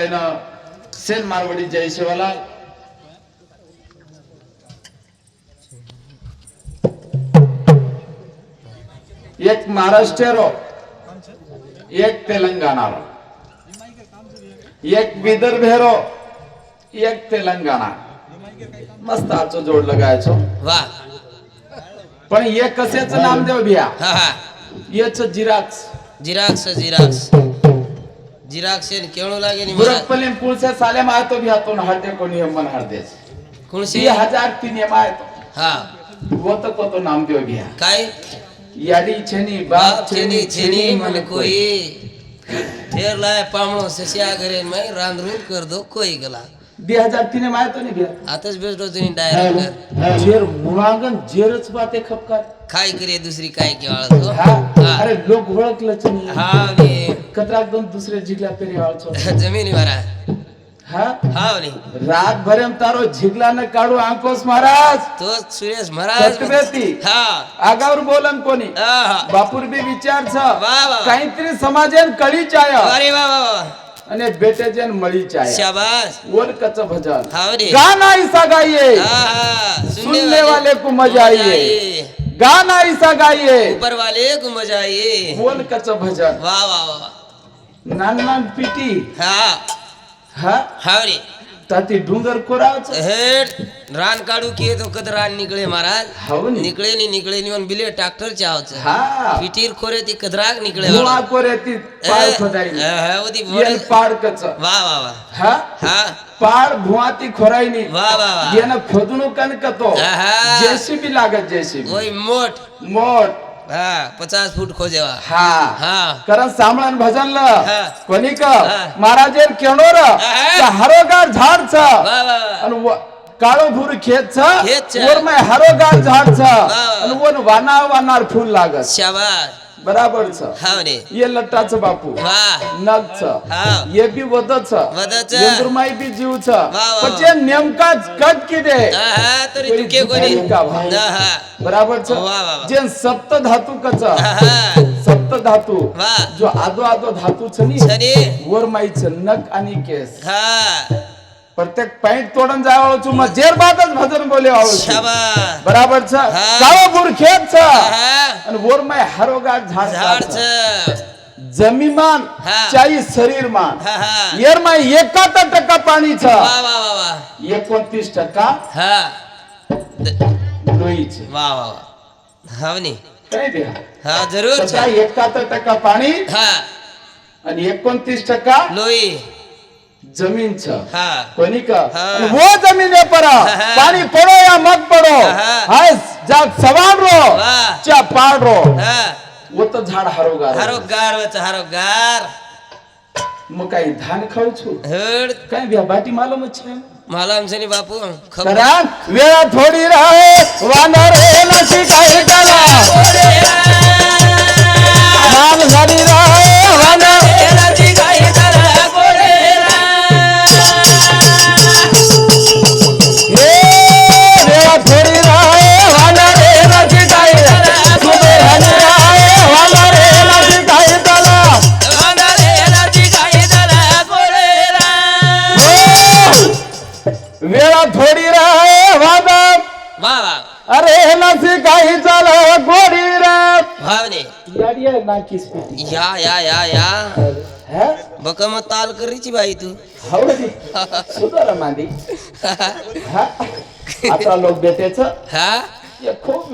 टाळेनं सेन मारवाडी जय शिवालाल एक महाराष्ट्र एक तेलंगणा एक विदर्भेरो एक तेलंगणा. मस्त आजचं जोड लगायचो पण हे कशाच नामदेव भिया हा हा. याच जिराक्स. Xerox xerox. जिराक्स ಏನ್ ಕೇಳೋಲಾಗೆ ನಿಮ್ಮ बुरकपल्ली पुळसे साले मायतो भिया तो हरते कोणी मन हरदेस कुणसी ती हजार तीन मायतो हा होत को तो नामदेव भिया काय याडी छेनी बाप बाप छेनी छेनी छेनी छेनी मन मन कोई कोई ठेर लाय पामणो सस्या गरेन मै रांधरून कर दो कोई गला काय करे दुसरी काय केवाळ हा? हा. अरे लोक ओळखलंच नाही. हा नी कतराक दोन दुसरे पेरी वाळचो. जमिनी मारा हा? हा रात भरेम तारो झिगला न काढू अंकोस महाराज. तोच सुरेश महाराज. आगावर बोलन कोणी. बापूर बी विचार छ वा, वा. काहीतरी समाजेन कळी चाय. अरे वा. અને બેટે જેન મળી ચાય શાબાશ ઓર કચ ભજન હાવરે ગાના ઈસા ગાઈએ હા સુનને વાલે કો મજા આઈએ ગાના ઈસા ગાઈએ ઉપર વાલે કો મજા આઈએ ઓર કચ ભજન વાહ વાહ વાહ નાન નાન પીટી હા હા હાવરે ताती डुंगर कोरावच. हेड रान काढू की तो कद रान निकळे महाराज. हवनी निकळे नी निकळे नी बिले ट्रॅक्टर चावच हा. पिटीर खोरे ती कदराग निकळे मुळा कोरे ती पाळ खोदाई ओदी येन पाड कच वा वा वा. हा? हा. पाड भुवाती खोराईनी. वा वा वा. येन खोदणू कन कतो आहा. जेसीबी लागत जेसीबी. ओय मोठ. मोठ. हा पचास फूट खोजेवा हा हा कारण सामळान भजनल. कोणी क हा. महाराजेर केणोर. हरोगार झाड छ आणि व- काळो भूर खेत छ. वर मै हरोगार झाड छ. आणि वन वाना वानार फूल लागत शाबाश बराबर छ हा ये लट्टाच छ हा. ये वद छ छ. यंत्रमाई बी जीव छ नेमकाच कट हा तरी का? हा हा बराबर छ. जे सप्त धातू कच हा सप्त धातू जो आदो आदो धातू छ नी सरी वर माईच नख आणि केस. हा. प्रत्येक पॉइंट तोडून जावळ मग जेर बातच भजन बोले आवळ छु. शाबाश बराबर छ. काळो बुर खेत छ आणि वर माय हरोगाट झाड झाड हा. चाई शरीर मान येर माय एकाहत्तर टक्का पाणी छ एकोणतीस टक्का द- लोई छ वा वा. हा हा जरूर एकाहत्तर टक्का पाणी हा. आणि एकोणतीस टक्का लोई. जमीन छ हा. कोणी का हा. वो जमीने पर. हा. पाणी पडो या मग पडो. हा. हाय जाग सवार रो. चा पाड रो. हा. वो तो झाड हरोगार. हारो गार वच हारो गार मग काही धान खाऊ छु? हड. काय भ्या बाटी मालूम छे मला आमचं बापू. खबर करा. वेळा थोडी राहे. वानर नशी काही त्याला नाम झाली राहे वानर. वेळा थोडी राहे वादम वा वा. अरे नसी काही झालं गोडी रे भावने. या या या या. हा? बक मग ताल करीची बाई तू. सुधारा मांदी हा? आता लोक देतेच. हा? ये खूप.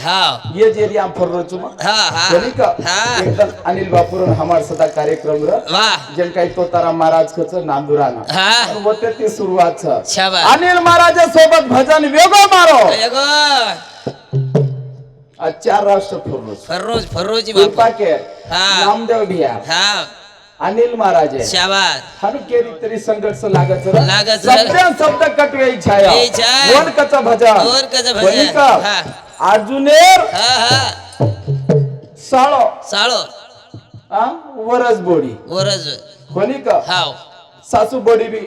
हा. ये फररो चुमा. हा हा. का? हा. एकदम अनिल बापूरन हमार सदा कार्यक्रम र जेन काही तो तारा महाराज खच नांदुराना. हा. होते ती सुरुवात छ शाबास. अनिल महाराजा सोबत भजन वेगो मारो. चार राष्ट्र फरलो फर्रोज फर्रोजी बापू. के हा. नामदेव भिया हा. अनिल महाराज शाबास. हनु केरी तरी संघर्ष लागत. लागत. शब्द शब्द कटवे इच्छा. कोण कच भजा कचं? हा. अर्जुनेर. हा हा. साळो. साळो. हा? वरस बोडी. वरज कोणी का हाव. सासू बोडी बी.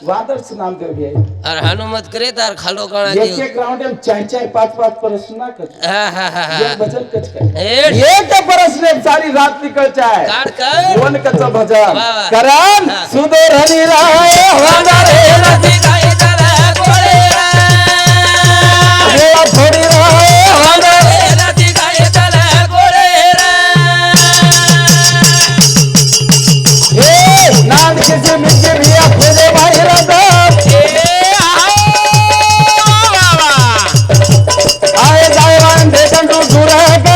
વાદર્શ નામદેવ બે અરે હનુમત કરે તાર ખાલો કાણા એક એક રાઉન્ડ એમ ચાઈ ચાઈ પાંચ પાંચ પરસ ના કર હા હા હા એક ભજન કચ કર એક પરસ ને સારી રાત નીકળ જાય કાઢ કર મન કચ ભજન કરન સુદો હરી રાય વાદા રે નથી ગાય તારા કોળે રે जाए वान देखन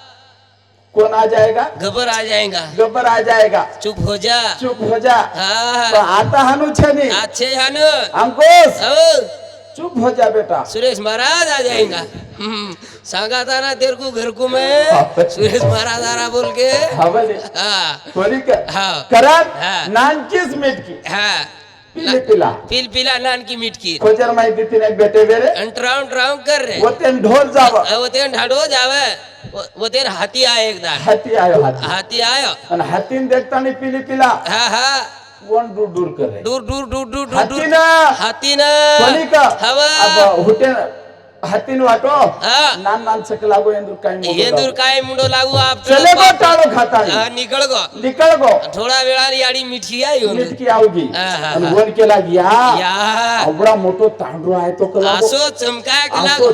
कौन आ जाएगा? गबर आ जाएगा। गबर आ जाएगा। चुप हो जा। चुप हो जा। तो आता हनु छनी। अच्छे हनु। अंकुश। चुप हो जा बेटा। सुरेश महाराज आ जाएगा। सांगा था ना तेरे को घर को मैं। सुरेश महाराज आरा बोल के। हाँ करण नानकीस मीट की। हाँ। पिल पिला। पिल पिला नान की। मिटकी खोजर माहिती तिने बेटे बेरे। अंटराउंड राउंड कर रे। वो तेन ढोल जावे। वो तेन ढाडो जावे। वो तेर हाथी आये एक दा हाथी आयो हाथी आयो अन हाथीन देखता नहीं पीली पीला. हाँ हाँ. वन दूर दूर करे? दूर दूर दूर दूर हाथी ना हाथी ना पनी हवा. अब होटल ಹತ್ತಿನೂ ಆಟೋ ನಾನ್ ನಾನ್ ಸಕಲಾಗೋ ಎಂದ್ರು ಕಾಯಿ ಎಂದ್ರು काय मुंडो लागू. आप चले गो टाळो खाता है निकल गो. निकळ गो. थोड़ा वेळा याडी मिठी आई होनी मिठी आओगी आणि वन केला या. अबडा मोठो तांडू आहे तो कला असो चमकाय कला असो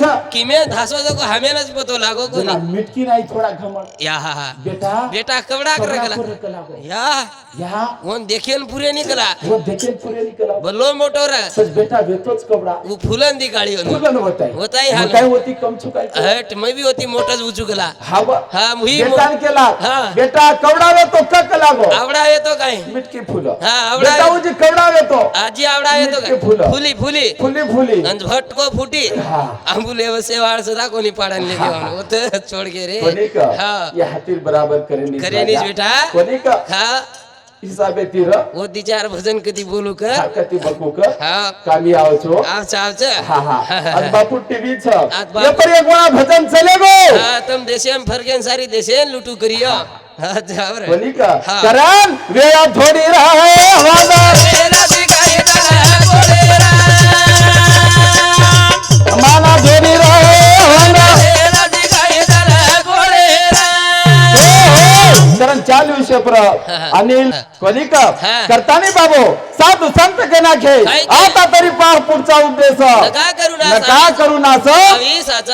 छ किमे धासो जो को हमेनच पतो लागो को ना. मिठी नाही थोडा घमळ या हा हा. बेटा बेटा कवडा कर कला. या. या. वन देखेन पुरे निकला वन देखेन पुरे निकला बलो मोठो रे. बेटा वेतोच कवडा. उ फुलन दी काळी गाडी होऊन. फुलन होताय. होताय हा. काय होती? कम चुकाय हट मै बी होती मोठच उचुकला. हा बा हा मुही केला. हा. बेटा कवडावे तो कक लागो. आवडा येतो काय? मिटकी फुलं. हा, आवडा- बेटा उजी कवडावे तो आजी आवडा येतो मिटके काय? फुलं. फुली फुली. फुली फुली. आणि भटको फुटी. हा. आंबुले वसे वाळ सुद्धा कोणी पाडायला देवान होत छोड गे रे. कोणी का? हा. या हातील बराबर करेनी. करेनीच बेटा. कोणी का? हा. हिसाबे तीर. वो भजन कधी बोलू कर कती बकू का? हा. कामी आवचो. आवच आवच. हा हा. आज बापू टीव्ही छ ये पर एक वेळा भजन चले गो? हा तुम देशेन फरकेन सारी देशेन लुटू करियो. हा जाव रे कोणी का. करण वेळा थोडी राहे चालू विषय पर अनिल कोणी का हा. करतानी बाबू साधू संत के नाखे काय के? आता तरी पार पुढचा उद्देश. नका करू ना.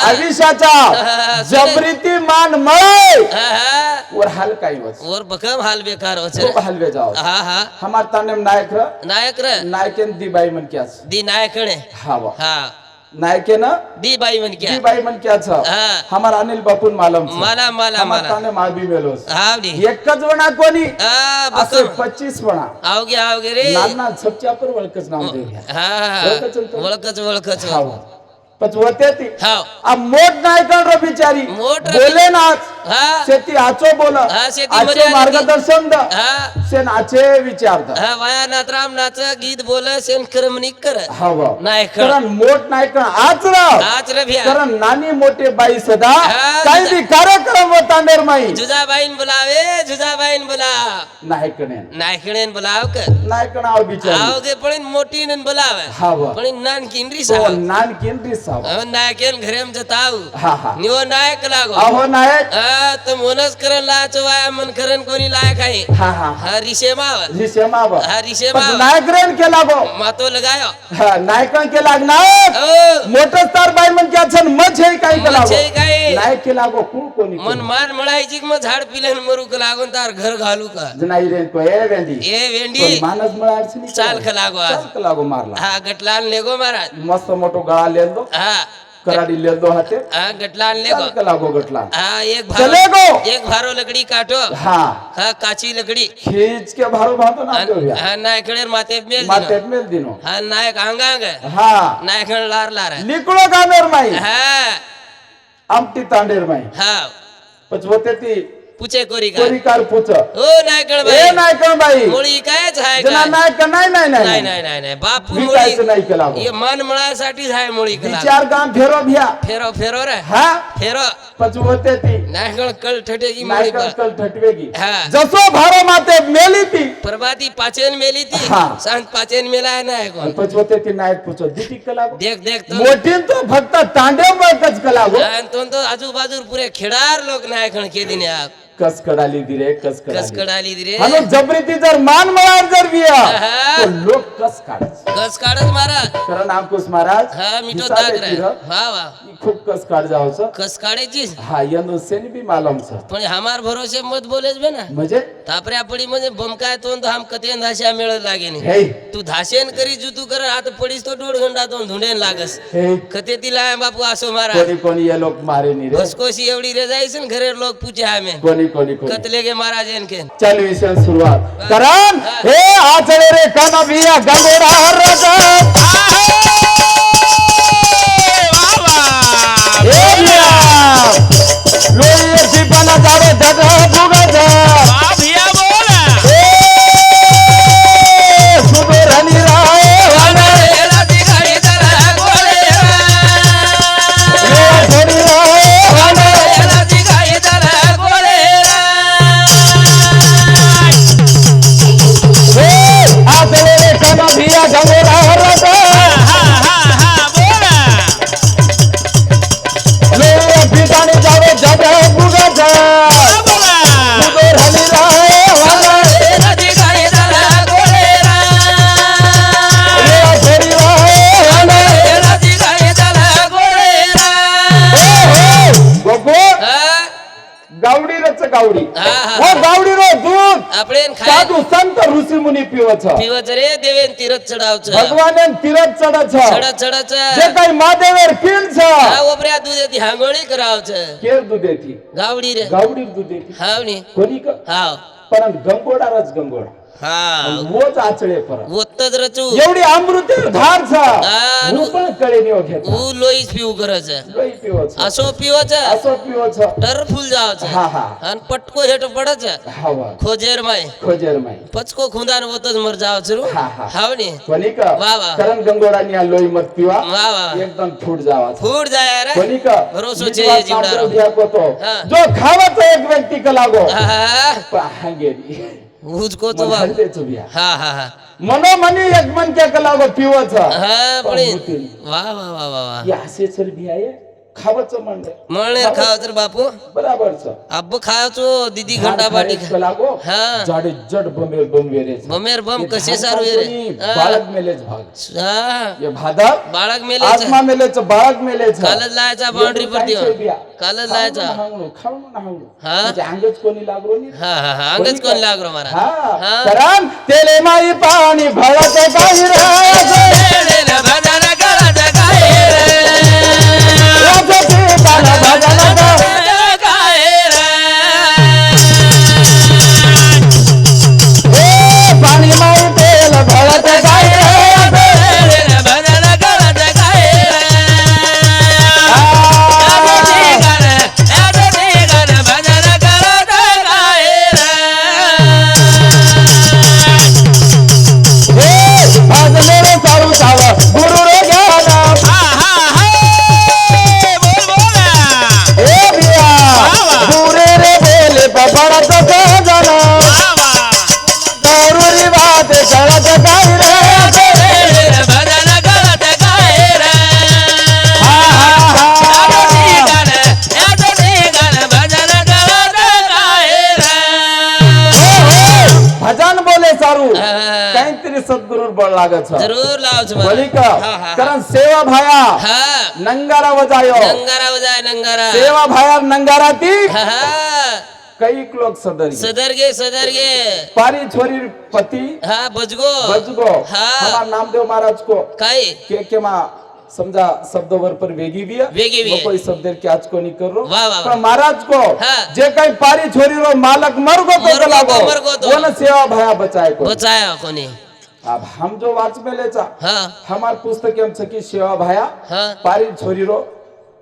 आयुष्याचा हा, जबरीती मान मळे. हा, हा. वर हाल काही वच और बकम हाल बेकार होचे खूप हलवे जाओ हा हा. हमार ताने नायक र. नायक रे. नायकेन दी बाई मन क्यास दी नायकणे. हा वा. हा नायकेन दी बाई मन क्या. दी बाई मन क्याच? हा. हमार अनिल बापून मालम. छ. मला मला हमार मला. ताने माळबी मेलोस. आवडी एकच वणा कोणी? हा पच्चीस वणा. आवगे आवगे रे. नाना सबच्या पर वळकच नाव देऊया. हा. ओळखच होतं. पचवते ती हाव. आ मोठ नाही कर रो बिचारी? मोठ रो- बोले ना हा. शेती आचो बोल. हा, शेती आचे मर्यादित- मार्गदर्शन द हा. विचारत हा वाया नाथ राम नाच गीत बोल सेन करमणिक कर. हवं नाही कर कारण मोठ नाही कर आज राव कारण नानी मोठे बाई सदा. हा, काही बी कार्यक्रम व तांडेर माई. जुजाबाईन बोलावे जुजाबाईन बोला. नाही कणे नायकणेन बोलाव क? नाही कणाव बिचारी? आवगे पण मोठीन बोलाव. हवं पण नानकीन री तो नानकीन रिसाव. हा हा. निव नायक लागो. अहो नायक. तर मनच करण लाच वाया मन करण कोणी लायक आहे. हा हा. हा रिशे माव. रिशे माव. हा रिशे पण माव नायकरेन केला गो मातो लगायो. हा नायकन केला नायक. मोठं स्टार बाई मज हे काय केला मज हे काय? नायक केला गो कोण कोणी मन मान मळायची मग झाड पिल्यान मरू का लागून तार घर घालू का? नाही को ए ए वेंडी. मानस चाल का लागो आज. चाल लागो मारला. हा गटलाल लेगो महाराज. मस्त मोठो गळा लेंदो हा. कराडी लेंदो हाते हा गटलाल चाल लेगो का लागो गटला हा एक चले भारो गो. एक भारो लकड़ी काटो. हा. हा काची लकड़ी खींच के भारो भातो ना हा- तो भैया हा नायकडेर माते मेल माते मेल दिनो. हा नायक अंगांग हा. नायकण लार लार. लिकडो गामेर माई. हा. आमटी तांडेर माई. हा. पचवते ती पुचे कोरी का? कोरी कार पुच हो नायकण ए बाई नायकन बाई मुळी कायच आहे जना का? नायक नाही नाही नाही नाही नाही. नाही नाही बापू विकायचं मुळी नाही केला हे मन मळासाठीच आहे मुळी कला विचार गाम फेरो भ्या. फेरो फेरो रे. हा? फेरो. पचवते ती. नायकण कळ ठटेगी मुळी नायकन कल ठटवेगी. हा. जसो भारो माते मेली ती. प्रभाती पाचेन मेली ती. हा. सांत पाचेन मेला नाही कोण पचवते ती नायक पुच दिती कला देख देख तो मोठीन तो फक्त तांडे मळकच कला आणि तो तो आजूबाजू पुरे खेडार लोक नायकण केली ने आप कस कडाली दिरे कस कस कडाली कडाली दी रे हानो जबरीती जर मान मळार जर विया हा. तो लोक कस काढस कस काढत महाराज? कारण अंकुश महाराज हा मिठो दिसाले दाग रे तिरं, वा खूप कस काढ जावचं कस काढायची? हा यंदो सेन बी मालम छ पण हमार भरोसे मत बोलेच बे ना. म्हणजे? तापऱ्या पडी म्हणजे बमकाय तो तो हम कते धाश्या मिळत लागे हे. तू धाशेन करी जुतू कर आता पडीस तो डोड घंटा तो धुंडेन लागस. हे. कते तिला बापू असो मारा कोणी कोणी ये लोक मारे नी रे. घसकोशी एवढी रे जायचं घरे लोक पूछे हमें. कोणी कोणी कतले गे महाराज इनके। चल विषय सुरुवात करण हे आचळे रे कन बिया गंगोरा रजा। हे बिया लोई बना जावे जग ગાવડી રચ ગાવડી ઓ ગાવડી રો દૂધ આપણે સાધુ સંત ઋષિ મુનિ પીવે છે પીવે છે રે દેવેન તીરથ ચડાવ છે ભગવાન એમ તીરથ ચડે છે ચડે ચડે છે જે કઈ માદેવેર પીલ છે આ ઓપરે આ દૂધે થી હાંગોળી કરાવ છે કે દૂધે થી ગાવડી રે ગાવડી દૂધે થી હાવની કોની ક હાવ પણ ગંગોડા રસ ગંગોડા हा. मोज आचळे परत ओतच रचू एवढी अमृत धार झा टर फुल जावच. हा पटको हेट पडच. हवा खोजेर माय. खोजेर माय. पचको खुंदान ओतच मर जावच रू. हाव नी वा वा. करण गंगोडानी लोई मत पिवा. वा वा. एकदम फूट जावा फूट जाया रे. भरोसो छे जीवडा जो खावत एक व्यक्ती का लागो हुजको तो हाँ हाँ बाप हा हा हा. मनोमनी यजमान त्या कलावर पिवाचा हा पण वाह वाह वाह वाह यहाँ से चल भी आहे खावचं म्हणलं. मळणेर खावाचं. बापू. बराबरच. अब खायचो दीदी घंटा बाटी बमेर बम कसे सारू रे बाळक मेलेच भाग. भादा कालच लायचा बाउंड्री पर कालच लायचा. म्हणजे अंगच कोणी लागरो हा अंगच कोणी लागलो मारा? हा. पाणी હા એ लागत छ. जरूर लावच बोली का कारण सेवा भाया हा. नंगारा वजायो. नंगारा बजाय नंगारा. सेवा भाया नंगारा ती कई लोक सदरी. सदर गे सदर गे पारी छोरी पति हा बजगो. बजगो. हा. हमार नामदेव महाराज को काय? के के मा समजा शब्दवर पर वेगी भी है वेगी भी है. कोई शब्द के आज को नहीं कर. रो वाह, वाह, वाह. पण महाराज को हा. जे काही पारी छोरी रो मालक मर गो मर तो गो लागो. तो, मर गो तो. वो न सेवा भया बचाए को बचाया कोणी. अब हम जो वाच में ले जा हमार पुस्तक हम छकी सेवा भाया पारी छोरी रो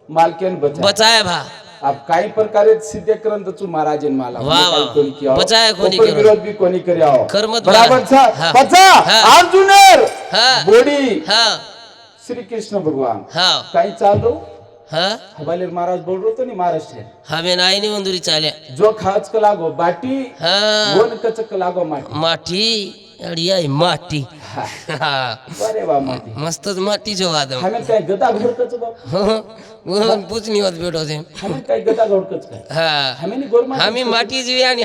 मालकेन बचाए बचाए भा। अब काही प्रकारे सिद्ध करण तो तू मला वा, माला कोणी किया हो। बचाया कोणी कोणी विरोध भी कोनी करियाओ हो। कर्म कर्मत बराबर था हाँ. बचा? हाँ. अर्जुनर! हाँ. श्री कृष्ण भगवान। कई चाल रो? हाँ। हवालेर महाराज बोल रहे तो नहीं महाराज थे हमें ना ही नहीं मंदुरी चाले जो खाच कलागो बाटी हाँ। गोन कचक लागो माटी। माठी अडिया माटी हा. हा अरे वा माटी मस्तच माटीचो वादम हमें काय गदा घोड कच बाप पूछनी होत भेटो ते हमें काय गदा घोड कच काय हा हमें नहीं गोर आम्ही माटी जीवी आणि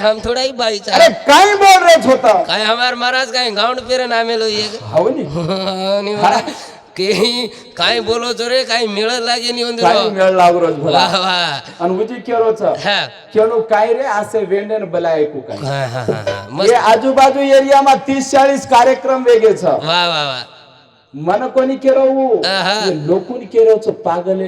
ही अरे काय बोल रे काय के रे मिळत लागे काय मंदिर मेळ रोज भला आणि उजी काय रे असे वेंडन काय? हा हा हा हा. आजूबाजू तीस चाळीस कार्यक्रम वेगे छ वा वा वा. मन कोणी केरो. लोकुन केरो छ पागल.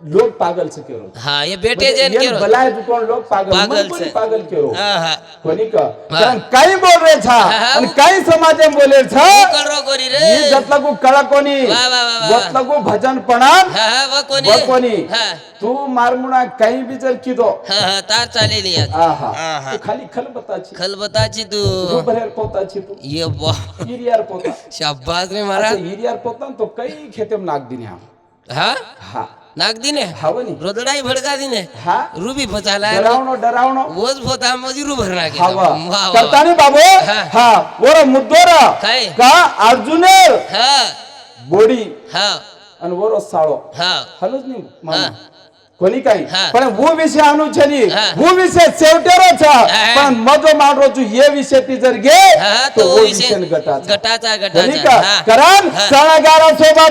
लोक पागल छ केरो। हा ये बेटे जेन ये केरो। बलाय कोण लोक पागल पागल छे. पागल केरो। हा हा। कोणी का हा. कारण काही बोल रे छ हा. आणि काही समाजे बोले छ करो रे ही जतलगू कळा कोणी वा, वा, वा, वा. जतलगू भजन पणान हा हा वा कोणी। व हा। तू मारमुणा काही बी जर किदो। हा हा तार चालेली आज। आहा आहा. तू खाली खलबताची। खलबताची तू। रुबरेर पोताची तू। ये वा हिरियार पोता। शाबास रे महाराज। हिरियार पोता तो काही खेतेम नाग दिने हा? हा। हा नाग दिने हावनी. रोदडाई भडका दिने हा? रुबी फचाला डरावणो डरावणो. वोज फोता मजी रू भरणा के हावा. वा वा. करतानी बाबू? हा. हा. वरो मुद्दोरा. काय? का? अर्जुनेर. हा. बोडी. हा. आणि वरो साळो हा हलच नाही मामा. हा. कोणी काही हा. पण वो विषय अनुछनी हा. वो विषय सेवटेरो छ हा. पण मजो मांडरो छु ये विषय ती जर गे हा तो तो वो विषय विषय गटाचा गटाचा कोणी गटाचा का हा. कारण हा. सणागारा शोभा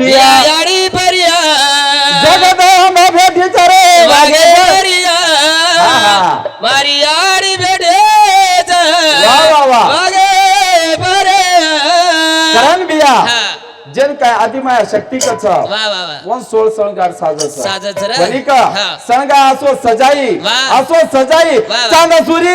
भिया याडी बरिया जगदंब भेटी चरे वागे वागे बरिया. मारी याडी बेटे वाह, वाह, वाह. वागे बरिया करण भिया. जन काय आदिमाया शक्ती कच वन सोळ सणगार साजस. वनिका असो सजाई. असो सजाई. चांदमध्ये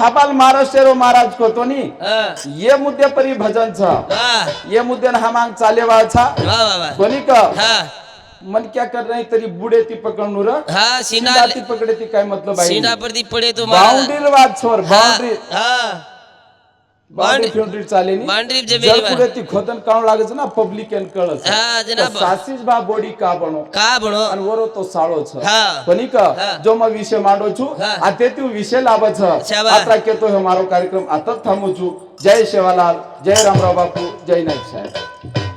हबाल महाराष्ट्र महाराज को तो नी हा. ये मुद्दे परी भजन छ। ये मुद्दे हम आंग चाले वा छा कोणी का? हा. मन क्या कर रहे तरी बुडे ती पकडणूर हा सीना ती पकडे ती काय मतलब सीना आहे पर दी पडे तो महाराज बाउंड्री हा बाउंड्री हा. बाउंड्री चाले नी बाउंड्री जे मेरी बात कुदती खोतन काण लागे छ ना पब्लिक एन कळ छ हां जनाब सासीज बा बॉडी का बणो का बणो अन वरो तो साळो छ हां बनी का जो म विषय मांडो छु आ तेतु विषय लाभ छ आत्रा के तो हमारो कार्यक्रम. आता थांबू छु जय शेवालाल जय रामराव बापू जय नाईक साहेब.